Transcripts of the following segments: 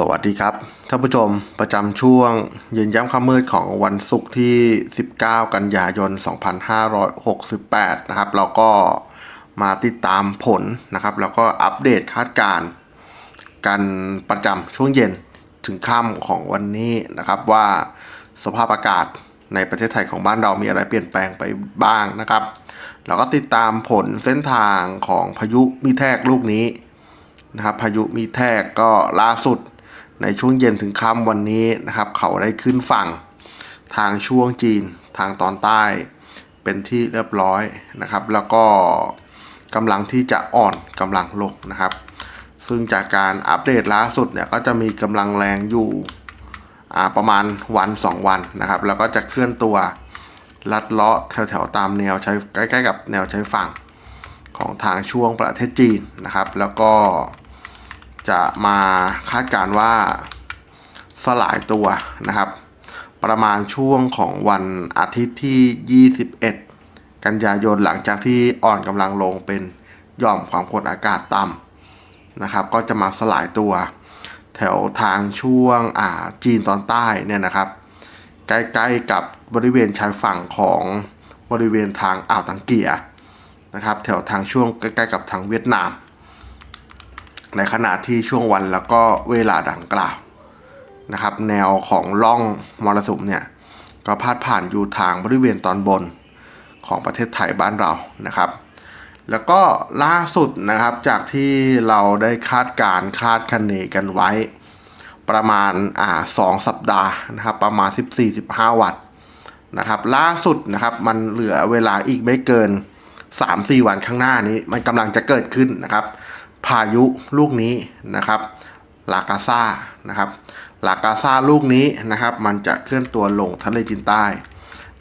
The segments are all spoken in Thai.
สวัสดีครับท่านผู้ชมประจำช่วงเย็นย้ำค่ำมืดของวันศุกร์ที่ 19 กันยายน 2568 นะครับ เราก็มาติดตามผลนะครับ แล้วก็อัปเดตคาดการณ์กันประจำช่วงเย็นถึงค่ำของวันนี้นะครับว่าสภาพอากาศในประเทศไทยของบ้านเรามีอะไรเปลี่ยนแปลงไปบ้างนะครับ เราก็ติดตามผลเส้นทางของพายุมิแทกลูกนี้นะครับพายุมีแทกก็ล่าสุด ในช่วงเย็นถึงค่ำวันนี้นะครับ เขาได้ขึ้นฝั่งทางช่วงจีนทางตอนใต้เป็นที่เรียบร้อยนะครับ แล้วก็กำลังที่จะอ่อนกำลังลงนะครับ ซึ่งจากการอัปเดตล่าสุดเนี่ยก็จะมีกำลังแรงอยู่ประมาณวัน 2 วันนะครับ แล้วก็จะเคลื่อนตัวลัดเลาะแถวๆตามแนวใช้ใกล้ๆกับแนวใช้ฝั่งของทางช่วงประเทศจีนนะครับ แล้วก็ จะมาคาดการณ์ว่าสลายตัวนะครับ ประมาณช่วงของวันอาทิตย์ที่ 21 กันยายนหลังจากที่อ่อนกำลังลงเป็นหย่อมความกดอากาศต่ำนะครับ ก็จะมาสลายตัว แถวทางช่วงอ่าจีนตอนใต้เนี่ยนะครับ ใกล้ๆกับบริเวณชายฝั่งของบริเวณทางอ่าวตังเกียนะครับ แถวทางช่วงใกล้ๆกับทางเวียดนาม ในขณะที่ช่วงวันแล้วก็เวลาดังกล่าวนะครับ แนวของล่องมรสุมเนี่ยก็พาดผ่านอยู่ทางบริเวณตอนบนของประเทศไทยบ้านเรานะครับ แล้วก็ล่าสุดนะครับจากที่เราได้คาดการคาดคะเนกันไว้ ประมาณอ่าสองสัปดาห์นะครับ ประมาณ 14-15 วัตต์นะครับ ล่าสุดนะครับมันเหลือเวลาอีกไม่เกิน 3-4 วันข้างหน้านี้ มันกำลังจะเกิดขึ้นนะครับ พายุลูกนี้นะครับลากาซานะครับลากาซาลูกนี้นะครับ มันจะเคลื่อนตัวลงทะเลจีนใต้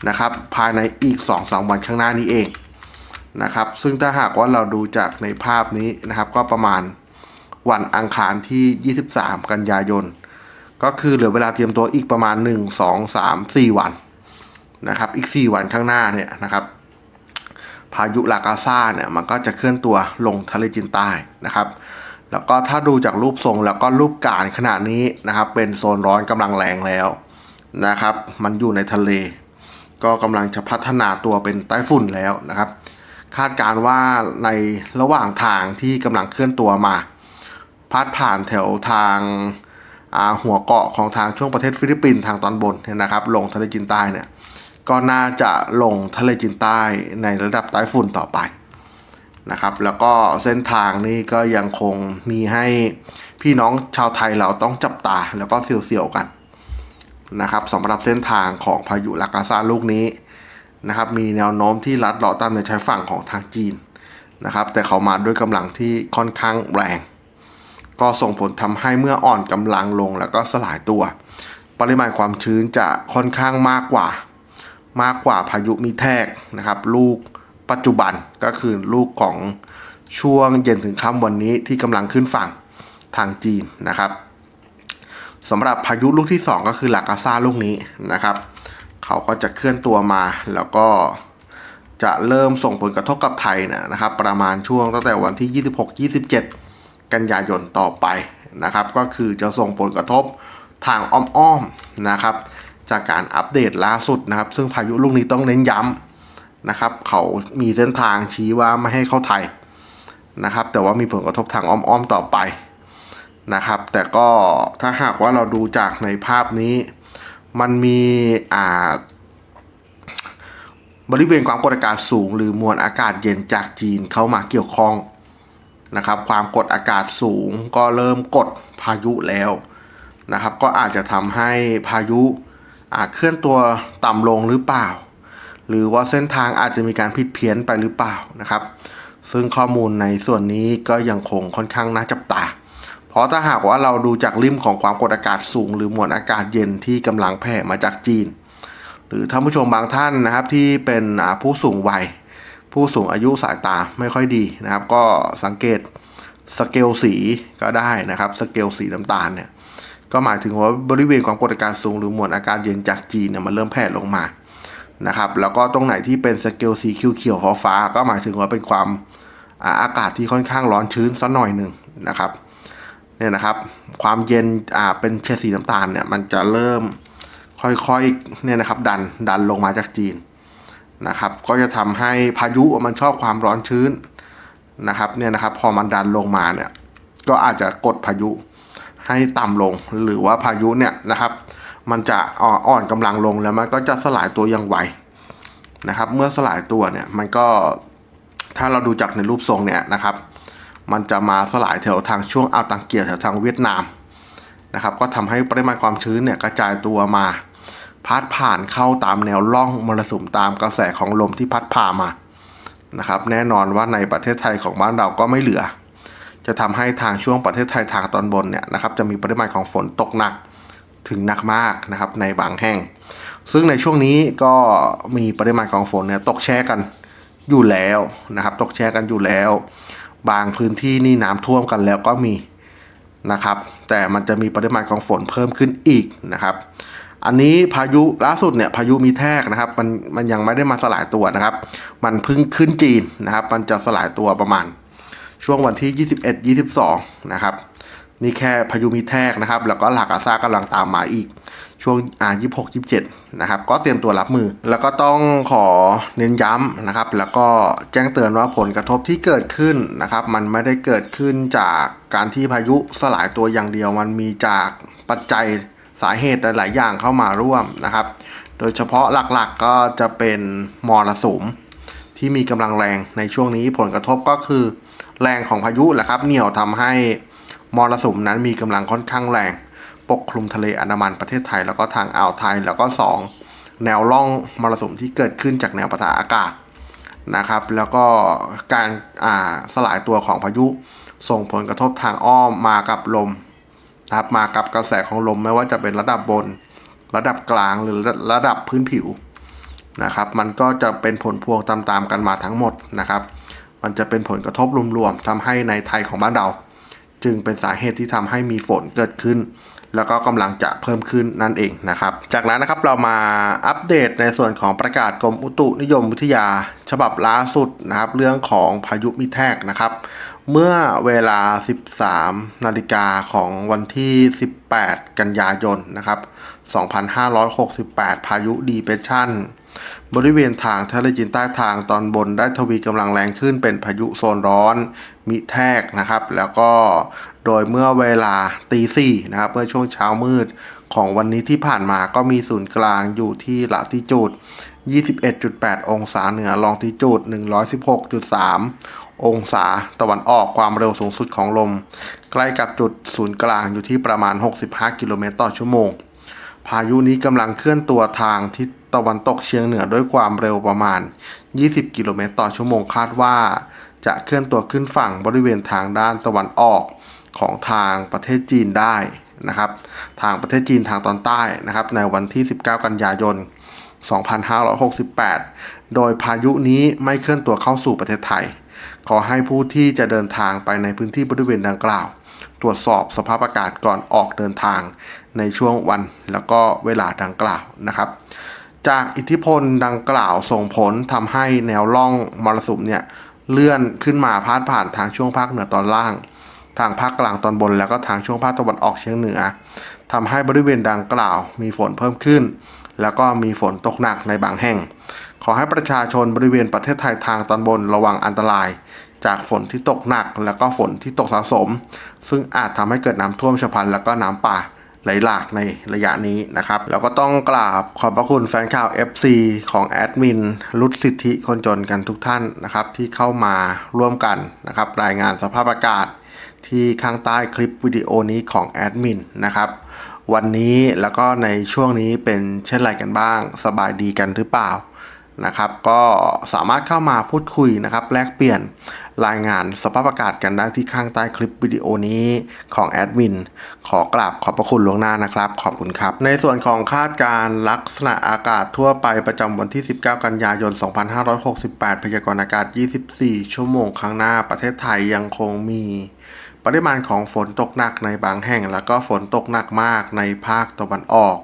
นะครับ ภายในอีก 2-3 วันข้างหน้านี้เองนะครับ ซึ่งถ้าหากว่าเราดูจากในภาพนี้นะครับ ก็ประมาณวันอังคารที่ 23 กันยายน ก็คือเหลือเวลาเตรียมตัวอีกประมาณ 1 2 3 4 วันนะครับ อีก 4 วันข้างหน้าเนี่ยนะครับ พายุลากาซาเนี่ยมันก็จะเคลื่อนตัวลงทะเลจีนใต้นะครับแล้วก็ถ้าดูจากรูปทรงแล้วก็รูปการขณะนี้นะครับเป็นโซนร้อนกำลังแรงแล้วนะครับ มันอยู่ในทะเล ก็กำลังจะพัฒนาตัวเป็นไต้ฝุ่นแล้วนะครับ คาดการว่าในระหว่างทางที่กำลังเคลื่อนตัวมาพัดผ่านแถวทางหัวเกาะของทางช่วงประเทศฟิลิปปินส์ทางตอนบนเนี่ยนะครับ ลงทะเลจีนใต้เนี่ย ก็น่าจะลงทะเลจีนใต้ในระดับไต้ฝุ่นต่อไปนะครับ แล้วก็เส้นทางนี้ก็ยังคงมีให้พี่น้องชาวไทยเราต้องจับตาแล้วก็เสียวๆกันนะครับสำหรับเส้นทางของพายุลากาซาลูกนี้นะครับมีแนวโน้มที่ลัดเลาะตามในชายฝั่งของทางจีนนะครับ แต่เขามาด้วยกำลังที่ค่อนข้างแรง ก็ส่งผลทำให้เมื่ออ่อนกำลังลงแล้วก็สลายตัว ปริมาณความชื้นจะค่อนข้างมากกว่า มากกว่าพายุมิแทกนะครับลูกปัจจุบันก็คือลูกของช่วงเย็นถึงค่ำวันนี้ที่กำลังขึ้นฝั่งทางจีนนะครับสำหรับพายุลูกที่ 2 ก็คือหลากอาซาลูกนี้นะครับ เขาก็จะเคลื่อนตัวมาแล้วก็จะเริ่มส่งผลกระทบกับไทยนะครับ ประมาณช่วงตั้งแต่วันที่ 26-27 กันยายนต่อไปนะครับ ก็คือจะส่งผลกระทบทางอ้อมๆนะครับ จากการอัปเดตล่าสุดนะครับ ซึ่งพายุลูกนี้ต้องเน้นย้ำนะครับ เขามีเส้นทางชี้ว่าไม่ให้เข้าไทยนะครับ แต่ว่ามีผลกระทบทางอ้อมๆต่อไปนะครับ แต่ก็ถ้าหากว่าเราดูจากในภาพนี้ มันมีอ่าบริเวณความกดอากาศสูง หรือมวลอากาศเย็นจากจีนเข้ามาเกี่ยวข้องนะครับ ความกดอากาศสูงก็เริ่มกดพายุแล้วนะครับ ก็อาจจะทำให้พายุ อาจเคลื่อนตัวต่ำลงหรือเปล่า หรือว่าเส้นทางอาจจะมีการผิดเพี้ยนไปหรือเปล่านะครับ ซึ่งข้อมูลในส่วนนี้ก็ยังคงค่อนข้างน่าจับตา เพราะถ้าหากว่าเราดูจากริมของความกดอากาศสูง หรือมวลอากาศเย็นที่กำลังแผ่มาจากจีน หรือท่านผู้ชมบางท่านนะครับที่เป็นผู้สูงวัย ผู้สูงอายุสายตาไม่ค่อยดีนะครับ ก็สังเกตสเกลสีก็ได้นะครับสเกลสีน้ำตาลเนี่ย ก็หมายถึงว่าบริเวณความกดอากาศสูงหรือมวลอากาศเย็นจากจีนเนี่ยมันเริ่มแผ่ลงมานะครับแล้วก็ตรงไหนที่เป็นสเกลสีเขียวๆฟ้า ก็หมายถึงว่าเป็นความอากาศที่ค่อนข้างร้อนชื้นสักหน่อยหนึ่งนะครับเนี่ยนะครับความเย็นอ่าเป็นเฉดสีน้ำตาลเนี่ยมันจะเริ่มค่อยๆเนี่ยนะครับดันดันลงมาจากจีนนะครับก็จะทำให้พายุมันชอบความร้อนชื้นนะครับเนี่ยนะครับพอมันดันลงมาเนี่ยก็อาจจะกดพายุ ให้ต่ำลง หรือว่าพายุเนี่ยนะครับ มันจะอ่อนกำลังลงแล้วมันก็จะสลายตัวอย่างไวนะครับ เมื่อสลายตัวเนี่ยมันก็ถ้าเราดูจากในรูปทรงเนี่ยนะครับ มันจะมาสลายแถวทางช่วงอ่าวตังเกียแถวทางเวียดนามนะครับ ก็ทำให้ปริมาณความชื้นเนี่ยกระจายตัวมา พัดผ่านเข้าตามแนวร่องมรสุมตามกระแสของลมที่พัดผ่ามานะครับ แน่นอนว่าในประเทศไทยของบ้านเราก็ไม่เหลือ จะทำให้ทางช่วงประเทศไทยทางตอนบนเนี่ยนะครับจะมีปริมาณของฝนตกหนักถึงหนักมากนะครับในบางแห่ง ซึ่งในช่วงนี้ก็มีปริมาณของฝนเนี่ยตกแช่กันอยู่แล้วนะครับ ตกแช่กันอยู่แล้ว บางพื้นที่นี่น้ำท่วมกันแล้วก็มีนะครับ แต่มันจะมีปริมาณของฝนเพิ่มขึ้นอีกนะครับ อันนี้พายุล่าสุดเนี่ยพายุมีแทกนะครับ มันมันยังไม่ได้มาสลายตัวนะครับ มันเพิ่งขึ้นจีนนะครับ มันจะสลายตัวประมาณ ช่วงวันที่ 21 22 นะครับ นี่แค่พายุมีแทกนะครับ แล้วก็หลากอาซากำลังตามมาอีกช่วงอ่า26 27 นะครับ ก็เตรียมตัวรับมือ แล้วก็ต้องขอเน้นย้ำนะครับ แล้วก็แจ้งเตือนว่าผลกระทบที่เกิดขึ้นนะครับ มันไม่ได้เกิดขึ้นจากการที่พายุสลายตัวอย่างเดียว มันมีจากปัจจัยสาเหตุหลาย ๆ อย่างเข้ามาร่วมนะครับ โดยเฉพาะหลักๆก็จะเป็นมรสุมที่มีกำลังแรงในช่วงนี้ผลกระทบก็คือ แรงของพายุแหละครับเหนี่ยวทำให้มรสุมนั้นมีกำลังค่อนข้างแรง ปกคลุมทะเลอันดามันประเทศไทย แล้วก็ทางอ่าวไทยแล้วก็ 2 แนวร่องมรสุมที่เกิดขึ้นจากแนวปะทะอากาศนะครับ แล้วก็การาสลายตัวของพายุส่งผลกระทบทางอ้อมมากับลมนะครับมากับกระแสของลมไม่ว่าจะเป็นระดับบน ระดับกลางหรือระดับพื้นผิวนะครับ มันก็จะเป็นผลพวงตามๆกันมาทั้งหมดนะครับ มันจะเป็นผลกระทบรวมๆทำให้ในไทยของบ้านเรา จึงเป็นสาเหตุที่ทำให้มีฝนเกิดขึ้น แล้วก็กำลังจะเพิ่มขึ้นนั่นเองนะครับ จากนั้นนะครับเรามาอัปเดตในส่วนของประกาศกรมอุตุนิยมวิทยา ฉบับล่าสุดนะครับ เรื่องของพายุมิแทกนะครับ เมื่อเวลา 13 นาฬิกาของวันที่ 18 กันยายนนะครับ 2568 พายุดีเปรชั่น บริเวณทางทะเลจีนใต้ทางตอนบนได้ทวีกำลังแรงขึ้นเป็นพายุโซนร้อน มิแทกนะครับ แล้วก็โดยเมื่อเวลาตีสี่นะครับ เมื่อช่วงเช้ามืดของวันนี้ที่ผ่านมาก็มีศูนย์กลางอยู่ที่ละติจูด 21.8 องศาเหนือลองติจูด 116.3 องศาตะวันออกความเร็วสูงสุดของลม ใกล้กับจุดศูนย์กลางอยู่ที่ประมาณ 65 กิโลเมตรต่อชั่วโมง พายุนี้กำลังเคลื่อนตัวทางทิศตะวันตกเฉียงเหนือด้วยความเร็วประมาณ 20 กิโลเมตรต่อชั่วโมงคาดว่า จะเคลื่อนตัวขึ้นฝั่งบริเวณทางด้านตะวันออกของทางประเทศจีนได้นะครับ ทางประเทศจีนทางตอนใต้นะครับ ในวันที่ 19 กันยายน 2568 โดยพายุนี้ไม่เคลื่อนตัวเข้าสู่ประเทศไทย ขอให้ผู้ที่จะเดินทางไปในพื้นที่บริเวณดังกล่าว ตรวจสอบสภาพอากาศก่อนออกเดินทาง ในช่วงวันแล้วก็เวลาดังกล่าวนะครับ จากอิทธิพลดังกล่าวส่งผลทำให้แนวร่องมรสุมเนี่ยเลื่อนขึ้นมาพาดผ่านทางช่วงภาคเหนือตอนล่าง ทางภาคกลางตอนบน แล้วก็ทางช่วงภาคตะวันออกเฉียงเหนือทำให้บริเวณดังกล่าว มีฝนเพิ่มขึ้น แล้วก็มีฝนตกหนักในบางแห่ง ขอให้ประชาชนบริเวณประเทศไทยทางตอนบนระวังอันตราย จากฝนที่ตกหนัก แล้วก็ฝนที่ตกสะสม ซึ่งอาจทำให้เกิดน้ำท่วมฉับพลันแล้วก็น้ำป่า หลหลากในระยะนี้นะครับ แล้วก็ต้องกราบขอบพระคุณแฟนข่าว FC ของแอดมินรุดสิทธิคนจนกันทุกท่านนะครับ ที่เข้ามาร่วมกันนะครับ รายงานสภาพอากาศที่ข้างใต้คลิปวิดีโอนี้ของแอดมินนะครับวันนี้แล้วก็ในช่วงนี้เป็นเช่นไรกันบ้าง สบายดีกันหรือเปล่า นะครับก็สามารถเข้ามาพูดคุยนะครับแลกเปลี่ยนรายงานสภาพอากาศกันได้ที่ข้างใต้คลิปวิดีโอนี้ของแอดมินขอกราบขอบพระคุณล่วงหน้านะครับ ขอบคุณครับ ในส่วนของคาดการณ์ลักษณะอากาศทั่วไปประจำวันที่ 19 กันยายน 2568 พยากรณ์อากาศ 24 ชั่วโมงข้างหน้าประเทศไทยยังคงมี ปริมาณของฝนตกหนักในบางแห่ง แล้วก็ฝนตกหนักมากในภาคตะวันออก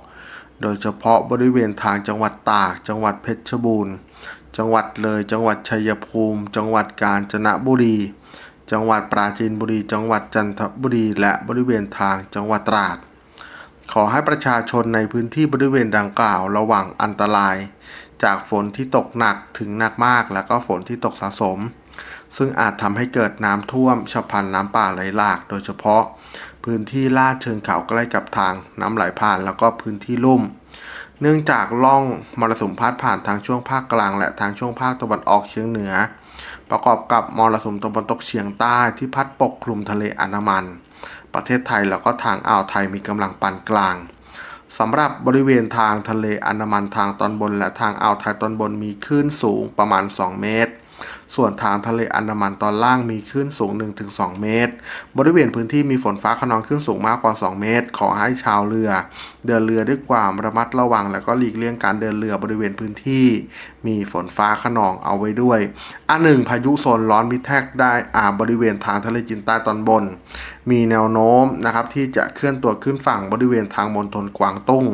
โดยเฉพาะบริเวณทางจังหวัดตาก จังหวัดเพชรบูรณ์ จังหวัดเลย จังหวัดชัยภูมิ จังหวัดกาญจนบุรีจจังหวัดปราจีนบุรี จังหวัดจันทบุรี และบริเวณทางจังหวัดตราด ขอให้ประชาชนในพื้นที่บริเวณดังกล่าวระวังอันตราย จากฝนที่ตกหนักถึงหนักมาก และก็ฝนที่ตกสะสมซึ่งอาจทำให้เกิดน้ำท่วมฉับพลันน้ำป่าไหลหลาก โดยเฉพาะ พื้นที่ลาดเชิงเขาใกล้กับทางน้ำไหลผ่านแล้วก็พื้นที่ลุ่ม เนื่องจากล่องมรสุมพัดผ่านทางช่วงภาคกลาง และทางช่วงภาคตะวันออกเฉียงเหนือ ประกอบกับมรสุมตะวันตกเฉียงใต้ที่พัดปกคลุมทะเลอันดามัน ประเทศไทยแล้วก็ทางอ่าวไทยมีกำลังปานกลางสำหรับบริเวณทางทะเลอันดามันทางตอนบนและทางอ่าวไทยตอนบนมีคลื่นสูงประมาณ 2 เมตร ส่วนทางทะเลอันดามันตอนล่างมีคลื่นสูง 1-2 เมตร บริเวณพื้นที่มีฝนฟ้าขนองคลื่นสูงมากกว่า 2 เมตร ขอให้ชาวเรือ เดินเรือด้วยความระมัดระวัง และก็หลีกเลี่ยงการเดินเรือบริเวณพื้นที่ มีฝนฟ้าขนองเอาไว้ด้วย อันหนึ่งพายุโซนร้อนมิแทกได้อาบริเวณทางทะเลจีนใต้ตอนบน มีแนวโน้มนะครับที่จะเคลื่อนตัวขึ้นฝั่งบริเวณทางมณฑลกวางตุ้ง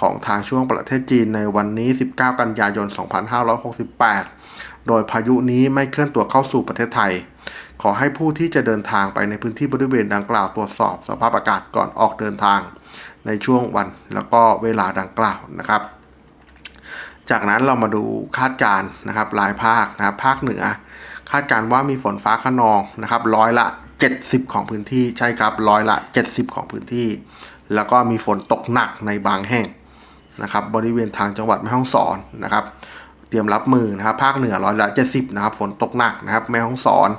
ของทางช่วงประเทศจีนในวันนี้ 19 กันยายน 2568 โดยพายุนี้ไม่เคลื่อนตัวเข้าสู่ประเทศไทย ขอให้ผู้ที่จะเดินทางไปในพื้นที่บริเวณดังกล่าวตรวจสอบสภาพอากาศก่อนออกเดินทาง ในช่วงวันแล้วก็เวลาดังกล่าวนะครับ จากนั้นเรามาดูคาดการณ์นะครับรายภาคนะครับภาคเหนือ คาดการณ์ว่ามีฝนฟ้าขนองนะครับร้อยละ 70 ของพื้นที่ใช่ครับร้อยละ 70 ของพื้นที่ แล้วก็มีฝนตกหนักในบางแห่งนะครับบริเวณทางจังหวัดแม่ฮ่องสอนนะครับ เตรียมรับมือนะครับ ภาคเหนือร้อยละ70นะครับ ฝนตกหนักนะครับ แม่ฮ่องสอน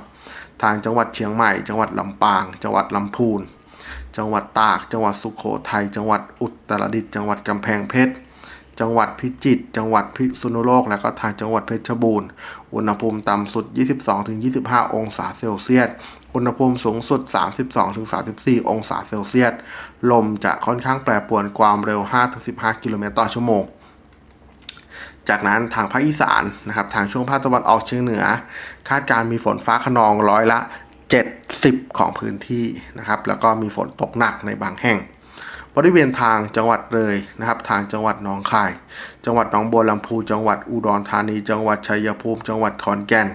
ทางจังหวัดเชียงใหม่ จังหวัดลำปาง จังหวัดลำพูน จังหวัดตาก จังหวัดสุโขทัย จังหวัดอุตรดิตถ์ จังหวัดกำแพงเพชร จังหวัดพิจิตร จังหวัดพิษณุโลก และก็ทางจังหวัดเพชรบูรณ์ อุณหภูมิต่ำสุด 22-25 องศาเซลเซียส อุณหภูมิสูงสุด 32-34 องศาเซลเซียส ลมจะค่อนข้างแปรปรวนความเร็ว 5-15 กิโลเมตรต่อชั่วโมง จากนั้นทางภาคอีสานนะครับทางช่วงภาคตะวันออกเฉียงเหนือ คาดการมีฝนฟ้าขนองร้อยละ 70 ของพื้นที่นะครับแล้วก็มีฝนตกหนักในบางแห่ง บริเวณทางจังหวัดเลยนะครับทางจังหวัดหนองคาย จังหวัดหนองบัวลำพู จังหวัดอุดรธานี จังหวัดชัยภูมิ จังหวัดขอนแก่น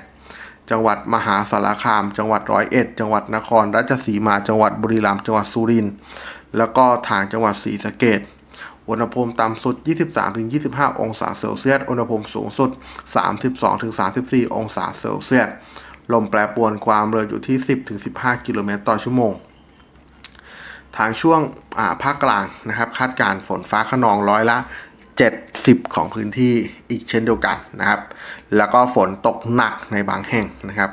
จังหวัดมหาสารคาม จังหวัดร้อยเอ็ด จังหวัดนครราชสีมา จังหวัดบุรีรัมย์จังหวัดสุรินทร์แล้วก็ทางจังหวัดศรีสะเกษ อุณหภูมิต่ำสุด 23-25 องศาเซลเซียส อุณหภูมิสูงสุด 32-34 องศาเซลเซียส ลมแปรปรวนความเร็วอยู่ที่ 10-15 กิโลเมตรต่อชั่วโมง ทางช่วงภาคกลางนะครับ คาดการฝนฟ้าขนองร้อยละ 70 ของพื้นที่อีกเช่นเดียวกันนะครับ แล้วก็ฝนตกหนักในบางแห่งนะครับ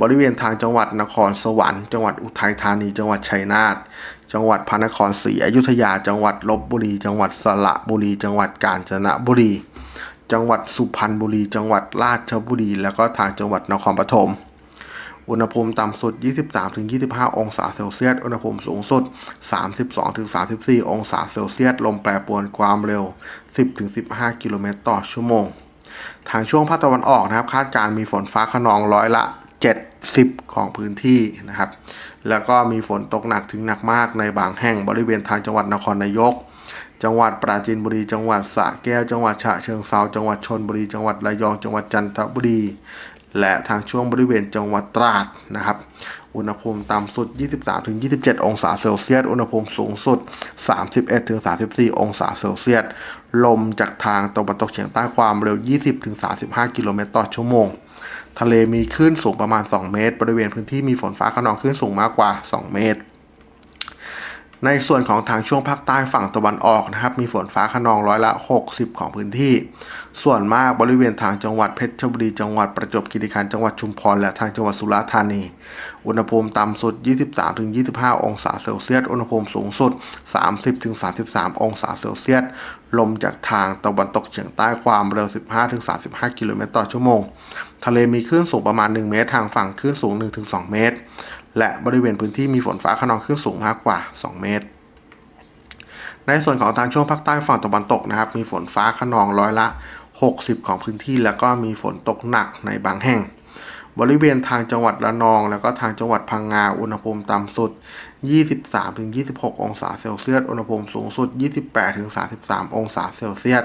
บริเวณทางจังหวัดนครสวรรค์ จังหวัดอุทัยธานี จังหวัดชัยนาท จังหวัดพระนครศรีอยุธยา จังหวัดลบบุรี จังหวัดสระบุรี จังหวัดกาญจนบุรี จังหวัดสุพรรณบุรี จังหวัดราชบุรี แล้วก็ทางจังหวัดนครปฐมอุณหภูมิต่ำสุด 23-25 องศาเซลเซียส อุณหภูมิสูงสุด 32-34 องศาเซลเซียส ลมแปรปรวนความเร็ว 10-15 กิโลเมตรต่อชั่วโมง ทางช่วงภาคตะวันออกนะครับ คาดการมีฝนฟ้าขนองร้อยละ 70 ของพื้นที่นะครับ แล้วก็มีฝนตกหนักถึงหนักมากในบางแห่งบริเวณทางจังหวัดนครนายก จังหวัดปราจีนบุรี จังหวัดสระแก้ว จังหวัดฉะเชิงเซาจังหวัดชนบุรี จังหวัดระยอง จังหวัดจันทบุรี และทางช่วงบริเวณจังหวัดตราดนะครับ อุณหภูมิต่ำสุด 23-27 องศาเซลเซียส อุณหภูมิสูงสุด 31-34 องศาเซลเซียส ลมจากทางตะวันตกเฉียงใต้ความเร็ว 20-35 กิโลเมตรต่อชั่วโมง ทะเลมีคลื่นสูงประมาณ 2 เมตร บริเวณพื้นที่มีฝนฟ้าขนองคลื่นสูงมากกว่า 2 เมตร ในส่วนของทางช่วงภาคใต้ฝั่งตะวันออกนะครับ มีฝนฟ้าขนองร้อยละ 60 ของพื้นที่ ส่วนมากบริเวณทางจังหวัดเพชรบุรีจังหวัดประจวบคีรีขันธ์จังหวัดชุมพรและทางจังหวัดสุราษฎร์ธานี อุณหภูมิต่ำสุด 23-25 องศาเซลเซียส อุณหภูมิสูงสุด 30-33 องศาเซลเซียส ลมจากทางตะวันตกเฉียงใต้ความเร็ว 15-35 กิโลเมตรต่อชั่วโมง ทะเลมีคลื่นสูงประมาณ 1 เมตร ทางฝั่งคลื่นสูง 1-2 เมตร และบริเวณพื้นที่มีฝนฟ้าขนองคลื่นสูงมากกว่า 2 เมตร ในส่วนของทางช่วงภาคใต้ฝั่งตะวันตกนะครับ มีฝนฟ้าขนองร้อยละ 60 ของพื้นที่ แล้วก็มีฝนตกหนักในบางแห่ง บริเวณทางจังหวัดระนอง แล้วก็ทางจังหวัดพังงาอุณหภูมิต่ำสุด 23-26 องศาเซลเซียส อุณหภูมิสูงสุด 28-33 องศาเซลเซียส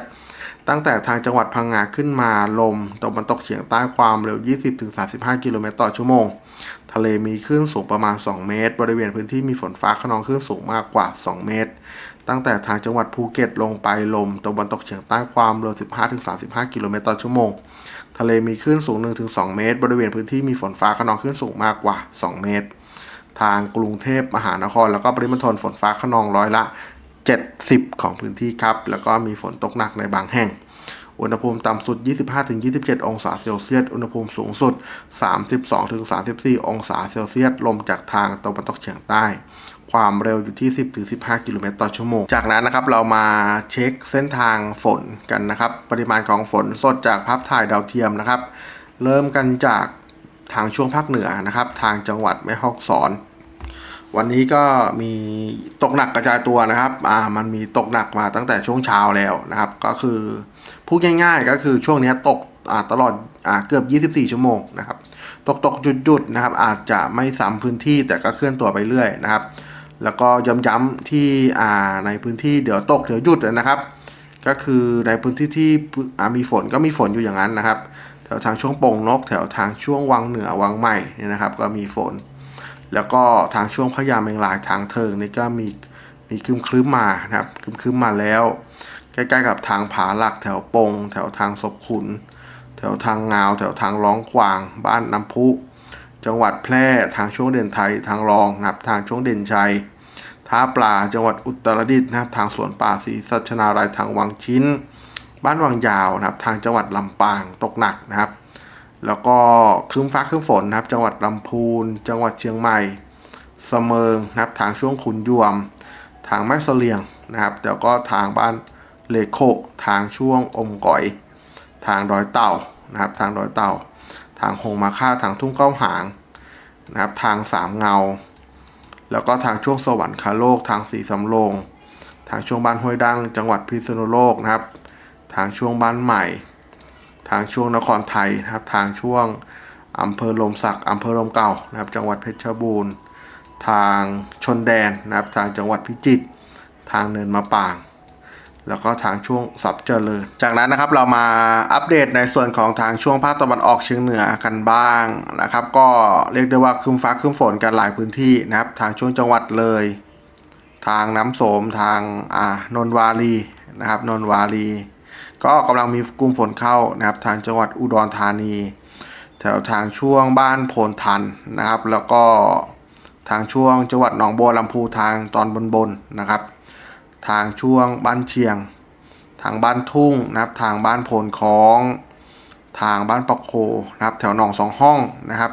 ตั้งแต่ทางจังหวัดพังงาขึ้นมาลมตะวันตกเฉียงใต้ความเร็ว 20-35 กิโลเมตรต่อชั่วโมง ทะเลมีคลื่นสูงประมาณ 2 เมตร บริเวณพื้นที่มีฝนฟ้าขนองคลื่นสูงมากกว่า 2 เมตร ตั้งแต่ทางจังหวัดภูเก็ตลงไปลมตะวันตกเฉียงใต้ความเร็ว 15-35 กิโลเมตรต่อชั่วโมง ทะเลมีคลื่นสูง 1-2 เมตร บริเวณพื้นที่มีฝนฟ้าขนองคลื่นสูงมากกว่า 2 เมตรทางกรุงเทพมหานคร แล้วก็ปริมณฑลฝนฟ้าขนองร้อยละ 70 ของพื้นที่ครับ แล้วก็มีฝนตกหนักในบางแห่ง อุณหภูมิต่ำสุด 25-27 องศาเซลเซียส อุณหภูมิสูงสุด 32-34 องศาเซลเซียส ลมจากทางตะวันตกเฉียงใต้ ความเร็วอยู่ที่ 10-15 กิโลเมตรต่อชั่วโมง จากนั้นนะครับเรามาเช็คเส้นทางฝนกันนะครับ ปริมาณของฝนสดจากภาพถ่ายดาวเทียมนะครับ เริ่มกันจากทางช่วงภาคเหนือนะครับ ทางจังหวัดแม่ฮ่องสอน วันนี้ก็มีตกหนักกระจายตัวนะครับ อ่า มันมีตกหนักมาตั้งแต่ช่วงเช้าแล้วนะครับ ก็คือพูดง่ายๆก็คือช่วงนี้ตกอ่าตลอดอ่าเกือบ 24 ชั่วโมงนะครับ ตกตกหยุดๆนะครับ อาจจะไม่ซ้ำพื้นที่แต่ก็เคลื่อนตัวไปเรื่อยนะครับ แล้วก็ย้ำๆที่อ่าในพื้นที่เดี๋ยวตกเดี๋ยวหยุดนะครับ ก็คือในพื้นที่ที่อ่ามีฝนก็มีฝนอยู่อย่างนั้นนะครับ แถวทางช่วงโป่งนก แถวทางช่วงวังเหนือวังใหม่เนี่ยนะครับ ก็มีฝน แล้วก็ทางช่วงพญาเมงลายทางเทิงนี่ก็มีมีคลึ้มคลึ้มมานะครับคลึ้มคลึ้มมาแล้ว ใกล้ๆกับทางผาหลักแถวปง แถวทางศพขุน แถวทางงาว แถวทางร้องกวาง บ้านน้ำพุ จังหวัดแพร่ทางช่วงเด่นไทยทางรองนะครับทางช่วงเด่นชัยท่าปลาจังหวัดอุตรดิตถ์นะครับทางสวนป่าศรีสัชนารายทางวังชิ้น บ้านวังยาวนะครับทางจังหวัดลำปางตกหนักนะครับ แล้วก็ครึ้มฟ้าครึ้มฝนนะครับ จังหวัดลำพูน จังหวัดเชียงใหม่เสมิงนะครับทางช่วงขุนยวม ทางแม่เสลียงนะครับแล้วก็ทางบ้านเลโคทางช่วงอมก๋อย ทางดอยเต่านะครับ ทางดอยเต่า ทางหงมาค่าทางทุ่งเก้าหางนะครับทางสามเงา แล้วก็ทางช่วงสวรรคาโลก ทางสีสำโรง ทางช่วงบ้านห้วยดังจังหวัดพิษณุโลกนะครับ ทางช่วงบ้านใหม่ ทางช่วงนครไทยนะครับทางช่วงอำเภอลมศักดิ์อำเภอลมเก่านะครับจังหวัดเพชรบูรณ์ ทางชนแดนนะครับทางจังหวัดพิจิตรทางเนินมะปาง แล้วก็ทางช่วงสับเจริญ จากนั้นนะครับเรามาอัปเดตในส่วนของทางช่วงภาคตะวันออกเฉียงเหนือกันบ้างนะครับ ก็เรียกได้ว่าครึ้มฟ้าครึ้มฝนกันหลายพื้นที่นะครับ ทางช่วงจังหวัดเลย ทางน้ำโสมทางอ่านนวารีนะครับนนวารี ก็กำลังมีกลุ่มฝนเข้านะครับทางจังหวัดอุดรธานี แถวทางช่วงบ้านโพนทันนะครับ แล้วก็ทางช่วงจังหวัดหนองบัวลำพูทางตอนบนบนนะครับ ทางช่วงบ้านเชียง ทางบ้านทุ่งนะครับ ทางบ้านโพนคล้อง ทางบ้านปะโคนะครับ แถวหนองสองห้องนะครับ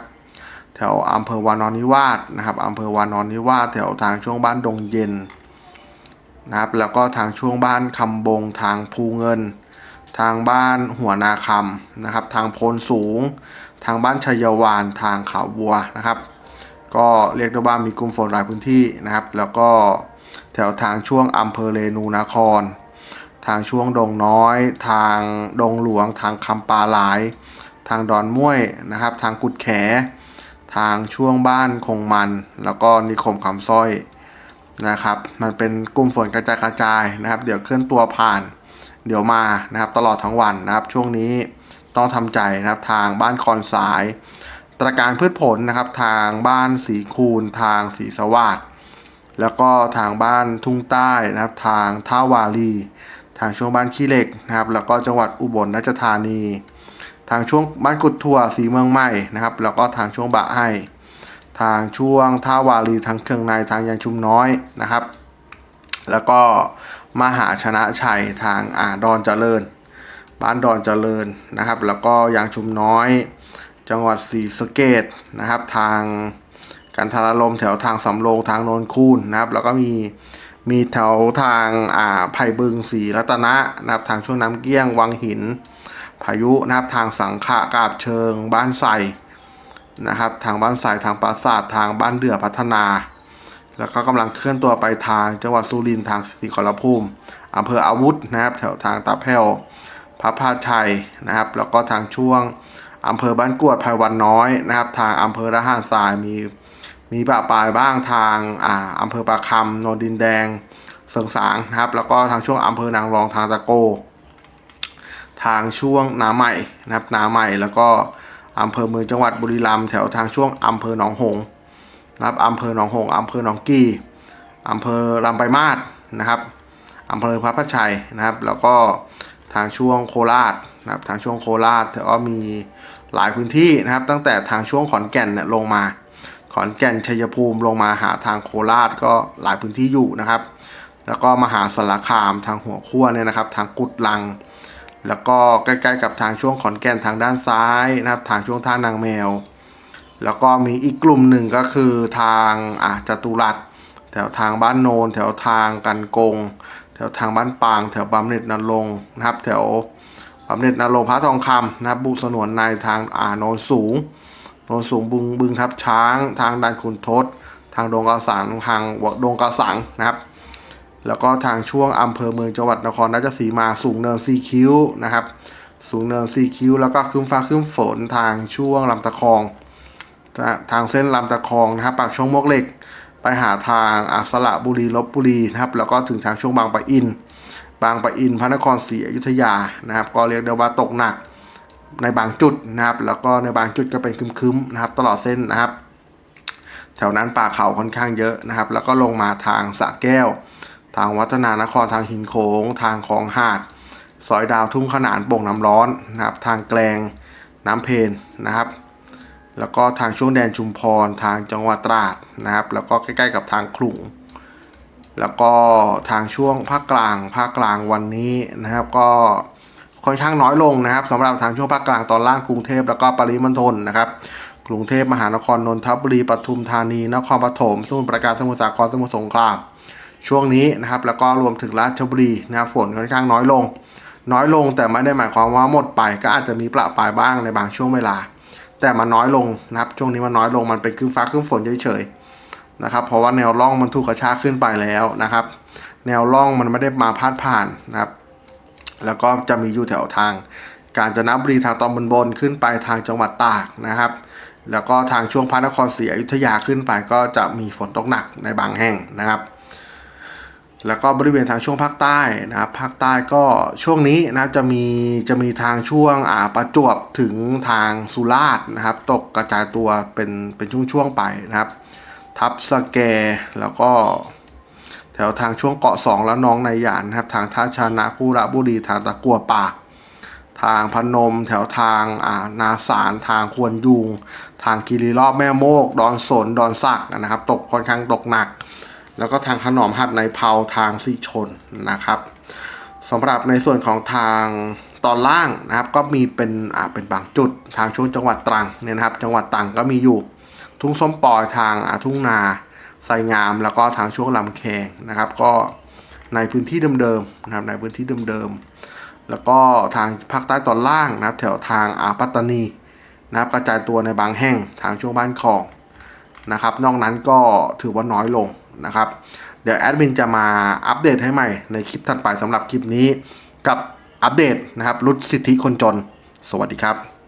แถวอำเภอวานอนนิวาสนะครับอำเภอวานอนนิวาสแถวทางช่วงบ้านดงเย็น นะครับแล้วก็ทางช่วงบ้านคำบงทางภูเงิน ทางบ้านหัวนาคำนะครับ ทางโพนสูง ทางบ้านชัยวานทางเขาวัวนะครับ ก็เรียกได้ว่ามีกลุ่มฝนหลายพื้นที่นะครับ แล้วก็แถวทางช่วงอำเภอเรนูนคร ทางช่วงดงน้อย ทางดงหลวง ทางคำปาหลาย ทางดอนม้วยนะครับ ทางกุดแข ทางช่วงบ้านคงมัน แล้วก็นิคมคำสร้อย นะครับ มันเป็นกลุ่มฝนกระจายกระจายนะครับ เดี๋ยวเคลื่อนตัวผ่าน เดี๋ยวมานะครับ ตลอดทั้งวันนะครับ ช่วงนี้ต้องทำใจนะครับทางบ้านคอนสาย ตระการพืชผลนะครับ ทางบ้านสีคูนทางสีสวัสดแล้วก็ทางบ้านทุ่งใต้นะครับ ทางท่าวารีทางช่วงบ้านขี้เหล็กนะครับ แล้วก็จังหวัดอุบลราชธานี ทางช่วงบ้านกุดทั่วสีเมืองใหม่นะครับ แล้วก็ทางช่วงบะให้ ทางช่วงท่าวารีทางเครื่องในทางยางชุมน้อยนะครับ แล้วก็มหาชนะชัยทางอ่าดอนเจริญ บ้านดอนเจริญนะครับ แล้วก็ยางชุมน้อย จังหวัดศรีสะเกดนะครับทางกันทารลมแถวทางสำโรงทางโนนคูนนะครับแล้วก็มีมีแถวทางอ่าไผ่บึงศรีรัตนะนะครับทางช่วงน้ำเกี้ยงวังหิน พายุนะครับทางสังขะกาบเชิงบ้านไทร นะครับทางบ้านไทรทางปราสาททางบ้านเดือพัฒนา แล้วก็กำลังเคลื่อนตัวไปทางจังหวัดสุรินทร์ทางศรีขอรภูมิอำเภออาวุธนะครับ แถวทางตาแพ้วพระพาชัยนะครับ แล้วก็ทางช่วงอำเภอบ้านกวดไพวันน้อยนะครับ ทางอำเภอระหารทรายมีมีปะปลายบ้างทางอ่าอำเภอปาคำโนนดินแดงเสริงสางนะครับ แล้วก็ทางช่วงอำเภอนางรองทางตะโก ทางช่วงนาใหม่นะครับนาใหม่แล้วก็ อำเภอเมืองจังหวัดบุรีรัมย์แถวทางช่วงอำเภอหนองหงส์นะครับอำเภอหนองหงส์อำเภอหนองกี่อำเภอลำไปลายมาศนะครับอำเภอพระพชัยนะครับ แล้วก็ทางช่วงโคราชนะครับทางช่วงโคราชแต่ก็มีหลายพื้นที่นะครับ ตั้งแต่ทางช่วงขอนแก่นเนี่ยลงมา ขอนแก่นชัยภูมิลงมาหาทางโคราชก็หลายพื้นที่อยู่นะครับ แล้วก็มหาสารคามทางหัวขั้วเนี่ยนะครับ ทางกุดลัง แล้วก็ใกล้ๆกับทางช่วงขอนแก่นทางด้านซ้ายนะครับทางช่วงท่านางแมว แล้วก็มีอีกกลุ่มหนึ่งก็คือทางอะจตุรัสแถวทางบ้านโนน แถวทางกันกง แถวทางบ้านปาง แถวบำเหน็จนรงนะครับ แถวบำเหน็จนรงพระทองคำนะครับบุสนวนในทางอ่าโนนสูงโนนสูงบึงบึงทับช้าง ทางดันคุณทศทางดงกระสังทางดงกระสังนะครับ แล้วก็ทางช่วงอำเภอเมืองจังหวัดนครราชสีมาสูงเนินซีคิ้วนะครับ สูงเนินซีคิ้วแล้วก็ขึ้นฟ้าขึ้นฝนทางช่วงลำตะคอง ทางเส้นลำตะคองนะครับปากช่องมวกเหล็ก ไปหาทางอาสระบุรีลบบุรีนะครับแล้วก็ถึงทางช่วงบางปะอิน บางปะอินพระนครศรีอยุธยานะครับ ก็เรียกได้ว่าตกหนักในบางจุดนะครับ แล้วก็ในบางจุดก็เป็นคึมๆนะครับ ตลอดเส้นนะครับ แถวนั้นป่าเขาค่อนข้างเยอะนะครับ แล้วก็ลงมาทางสระแก้ว ทางวัฒนานครทางหินโขงทางคลองหาดสอยดาวทุ่งขนานโป่งน้ำร้อนนะครับ ทางแกลงน้ำเพนนะครับ แล้วก็ทางช่วงแดนชุมพรทางจังหวัดตราดนะครับ แล้วก็ใกล้ๆกับทางขลุงแล้วก็ทางช่วงภาคกลางภาคกลางวันนี้นะครับ ก็ค่อนข้างน้อยลงนะครับสำหรับทางช่วงภาคกลางตอนล่างกรุงเทพแล้วก็ปริมณฑลนะครับ กรุงเทพมหานครนนทบุรีปทุมธานีนครปฐมสมุทรปราการสมุทรสาครสมุทรสงคราม ช่วงนี้นะครับแล้วก็รวมถึงราชบุรีนะครับฝนค่อนข้างน้อยลง น้อยลงแต่ไม่ได้หมายความว่าหมดไปก็อาจจะมีประปรายบ้างในบางช่วงเวลา แต่มันน้อยลงนะครับช่วงนี้มันน้อยลงมันเป็นครึ่งฟ้าครึ่งฝนเฉยๆนะครับเพราะว่าแนวร่องมันถูกกระชากขึ้นไปแล้วนะครับ แนวร่องมันไม่ได้มาพาดผ่านนะครับแล้วก็จะมีอยู่แถวทาง กาญจนบุรีทางตอนบนบนๆขึ้นไปทางจังหวัดตากนะครับ แล้วก็ทางช่วงพระนครศรีอยุธยาขึ้นไปก็จะมีฝนตกหนักในบางแห่งนะครับ แล้วก็บริเวณทางช่วงภาคใต้นะครับภาคใต้ก็ช่วงนี้นะครับจะมีจะมีทางช่วงอ่าประจวบถึงทางสุราษฎร์นะครับ ตกกระจายตัวเป็นเป็นช่วงๆไปนะครับ ทับสแกแล้วก็แถวทางช่วงเกาะสองแล้วน้องในหยานนะครับ ทางท่าชานะคุระบุรีทางตะกัวป่า ทางพนมแถวทางอ่านาสารทางควนยุง ทางกิริรอบแม่โมก ดอนสนดอนสักนะครับ ตกค่อนข้างตกหนัก แล้วก็ทางขนอมหัดในเผาทางสีชนนะครับสำหรับในส่วนของทางตอนล่างนะครับก็มีเป็นอ่าเป็นบางจุดทางช่วงจังหวัดตรังเนี่ยนะครับ จังหวัดตรังก็มีอยู่ ทุ่งส้มปล่อยทางอ่าทุ่งนาไซงาม แล้วก็ทางช่วงลำแคงนะครับ ก็ในพื้นที่เดิมๆนะครับในพื้นที่เดิมๆแล้วก็ทางภาคใต้ตอนล่างนะครับ แถวทางอาปัตตานีนะครับกระจายตัวในบางแห่งทางช่วงบ้านคลองนะครับ นอกนั้นก็ถือว่าน้อยลง นะครับ เดี๋ยวแอดมินจะมาอัปเดตให้ใหม่ในคลิปถัดไปสำหรับคลิปนี้ กับอัปเดตนะครับลดสิทธิคนจน สวัสดีครับ